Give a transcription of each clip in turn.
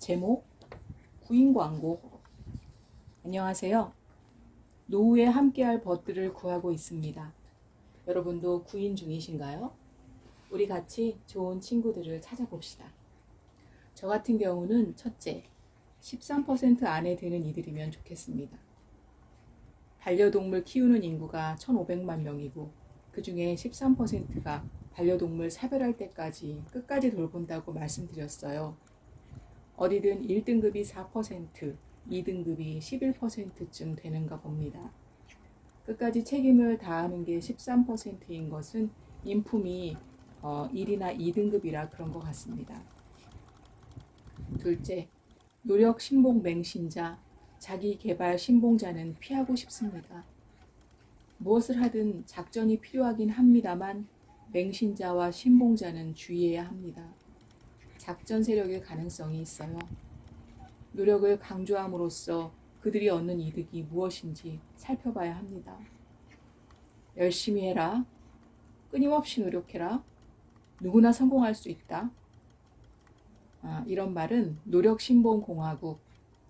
제목 구인 광고 안녕하세요. 노후에 함께할 벗들을 구하고 있습니다. 여러분도 구인 중이신가요? 우리 같이 좋은 친구들을 찾아봅시다. 저 같은 경우는 첫째, 13% 안에 드는 이들이면 좋겠습니다. 반려동물 키우는 인구가 1,500만 명이고 그 중에 13%가 반려동물 사별할 때까지 끝까지 돌본다고 말씀드렸어요. 어디든 1등급이 4%, 2등급이 11%쯤 되는가 봅니다. 끝까지 책임을 다하는 게 13%인 것은 인품이 어, 1이나 2등급이라 그런 것 같습니다. 둘째, 노력 신봉 맹신자, 자기 개발 신봉자는 피하고 싶습니다. 무엇을 하든 작전이 필요하긴 합니다만 맹신자와 신봉자는 주의해야 합니다. 작전 세력일 가능성이 있어요. 노력을 강조함으로써 그들이 얻는 이득이 무엇인지 살펴봐야 합니다. 열심히 해라. 끊임없이 노력해라. 누구나 성공할 수 있다. 아, 이런 말은 노력신봉공화국,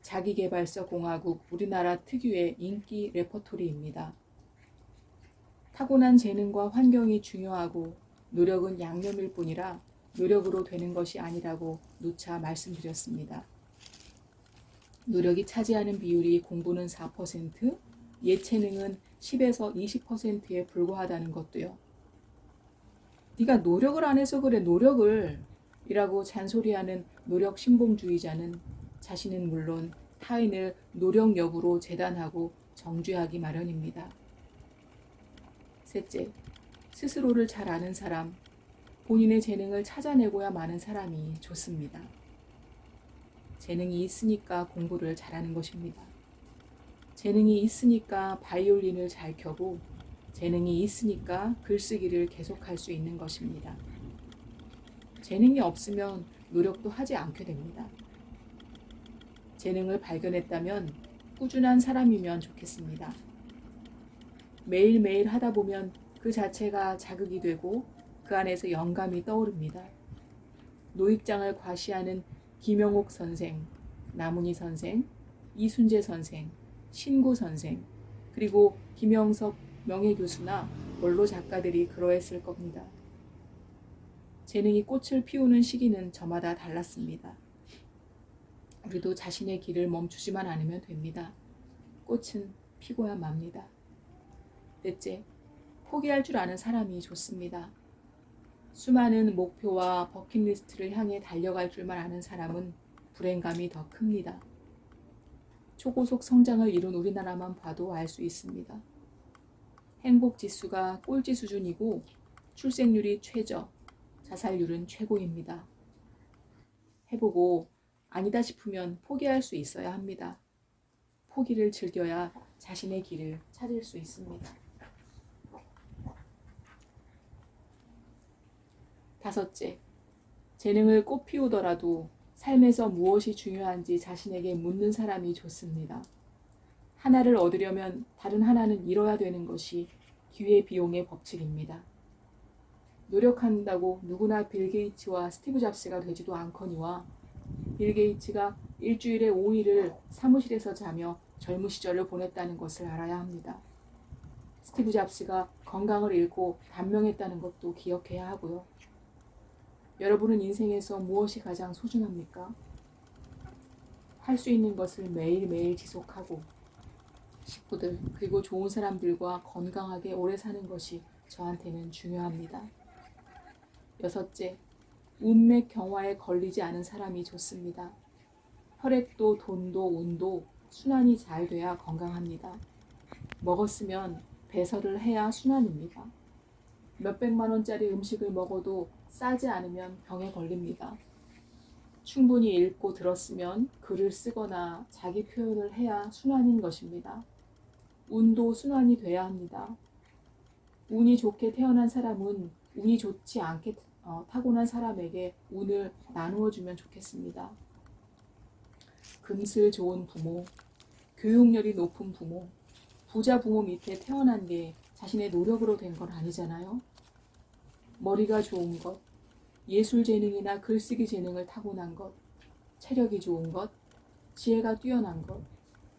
자기개발서 공화국 우리나라 특유의 인기 레퍼토리입니다. 타고난 재능과 환경이 중요하고 노력은 양념일 뿐이라 노력으로 되는 것이 아니라고 누차 말씀드렸습니다. 노력이 차지하는 비율이 공부는 4%, 예체능은 10에서 20%에 불과하다는 것도요. 네가 노력을 안 해서 그래 노력을 이라고 잔소리하는 노력 신봉주의자는 자신은 물론 타인을 노력 여부로 재단하고 정죄하기 마련입니다. 셋째, 스스로를 잘 아는 사람, 본인의 재능을 찾아내고야 마는 사람이 좋습니다. 재능이 있으니까 공부를 잘하는 것입니다. 재능이 있으니까 바이올린을 잘 켜고 재능이 있으니까 글쓰기를 계속할 수 있는 것입니다. 재능이 없으면 노력도 하지 않게 됩니다. 재능을 발견했다면 꾸준한 사람이면 좋겠습니다. 매일매일 하다 보면 그 자체가 자극이 되고 그 안에서 영감이 떠오릅니다. 노익장을 과시하는 김영옥 선생, 나문희 선생, 이순재 선생, 신구 선생, 그리고 김영석 명예교수나 원로 작가들이 그러했을 겁니다. 재능이 꽃을 피우는 시기는 저마다 달랐습니다. 우리도 자신의 길을 멈추지만 않으면 됩니다. 꽃은 피고야 맙니다. 넷째, 포기할 줄 아는 사람이 좋습니다. 수많은 목표와 버킷리스트를 향해 달려갈 줄만 아는 사람은 불행감이 더 큽니다. 초고속 성장을 이룬 우리나라만 봐도 알 수 있습니다. 행복 지수가 꼴찌 수준이고 출생률이 최저, 자살률은 최고입니다. 해보고 아니다 싶으면 포기할 수 있어야 합니다. 포기를 즐겨야 자신의 길을 찾을 수 있습니다. 다섯째, 재능을 꽃 피우더라도 삶에서 무엇이 중요한지 자신에게 묻는 사람이 좋습니다. 하나를 얻으려면 다른 하나는 잃어야 되는 것이 기회 비용의 법칙입니다. 노력한다고 누구나 빌 게이츠와 스티브 잡스가 되지도 않거니와 빌 게이츠가 일주일에 5일을 사무실에서 자며 젊은 시절을 보냈다는 것을 알아야 합니다. 스티브 잡스가 건강을 잃고 단명했다는 것도 기억해야 하고요. 여러분은 인생에서 무엇이 가장 소중합니까? 할 수 있는 것을 매일매일 지속하고 식구들 그리고 좋은 사람들과 건강하게 오래 사는 것이 저한테는 중요합니다. 여섯째, 운맥 경화에 걸리지 않은 사람이 좋습니다. 혈액도 돈도 운도 순환이 잘 돼야 건강합니다. 먹었으면 배설을 해야 순환입니다. 몇백만 원짜리 음식을 먹어도 싸지 않으면 병에 걸립니다. 충분히 읽고 들었으면 글을 쓰거나 자기 표현을 해야 순환인 것입니다. 운도 순환이 돼야 합니다. 운이 좋게 태어난 사람은 운이 좋지 않게 어, 타고난 사람에게 운을 나누어 주면 좋겠습니다. 금슬 좋은 부모, 교육열이 높은 부모, 부자 부모 밑에 태어난 게 자신의 노력으로 된 건 아니잖아요. 머리가 좋은 것, 예술 재능이나 글쓰기 재능을 타고난 것, 체력이 좋은 것, 지혜가 뛰어난 것,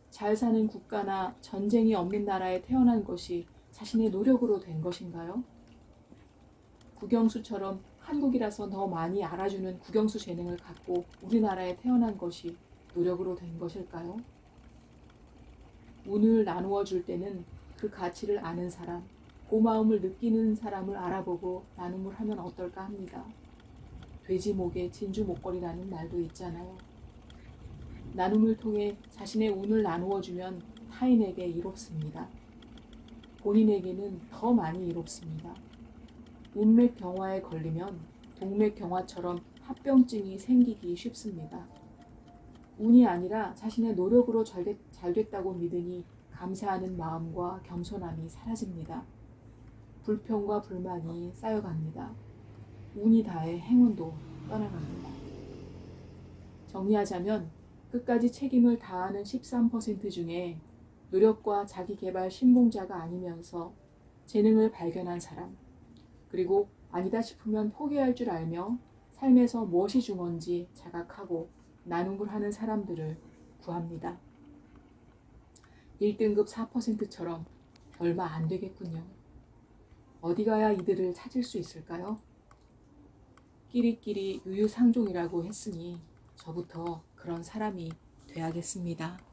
잘 사는 국가나 전쟁이 없는 나라에 태어난 것이 자신의 노력으로 된 것인가요? 국영수처럼 한국이라서 더 많이 알아주는 국영수 재능을 갖고 우리나라에 태어난 것이 노력으로 된 것일까요? 운을 나누어 줄 때는 그 가치를 아는 사람, 고마움을 느끼는 사람을 알아보고 나눔을 하면 어떨까 합니다. 돼지 목에 진주 목걸이라는 말도 있잖아요. 나눔을 통해 자신의 운을 나누어 주면 타인에게 이롭습니다. 본인에게는 더 많이 이롭습니다. 운맥 경화에 걸리면 동맥 경화처럼 합병증이 생기기 쉽습니다. 운이 아니라 자신의 노력으로 잘, 됐, 잘 됐다고 믿으니 감사하는 마음과 겸손함이 사라집니다. 불평과 불만이 쌓여갑니다. 운이 다해 행운도 떠나갑니다. 정리하자면 끝까지 책임을 다하는 13% 중에 노력과 자기 개발 신봉자가 아니면서 재능을 발견한 사람, 그리고 아니다 싶으면 포기할 줄 알며 삶에서 무엇이 중요한지 자각하고 나눔을 하는 사람들을 구합니다. 1등급 4%처럼 얼마 안 되겠군요. 어디 가야 이들을 찾을 수 있을까요? 끼리끼리 유유상종이라고 했으니 저부터 그런 사람이 돼야겠습니다.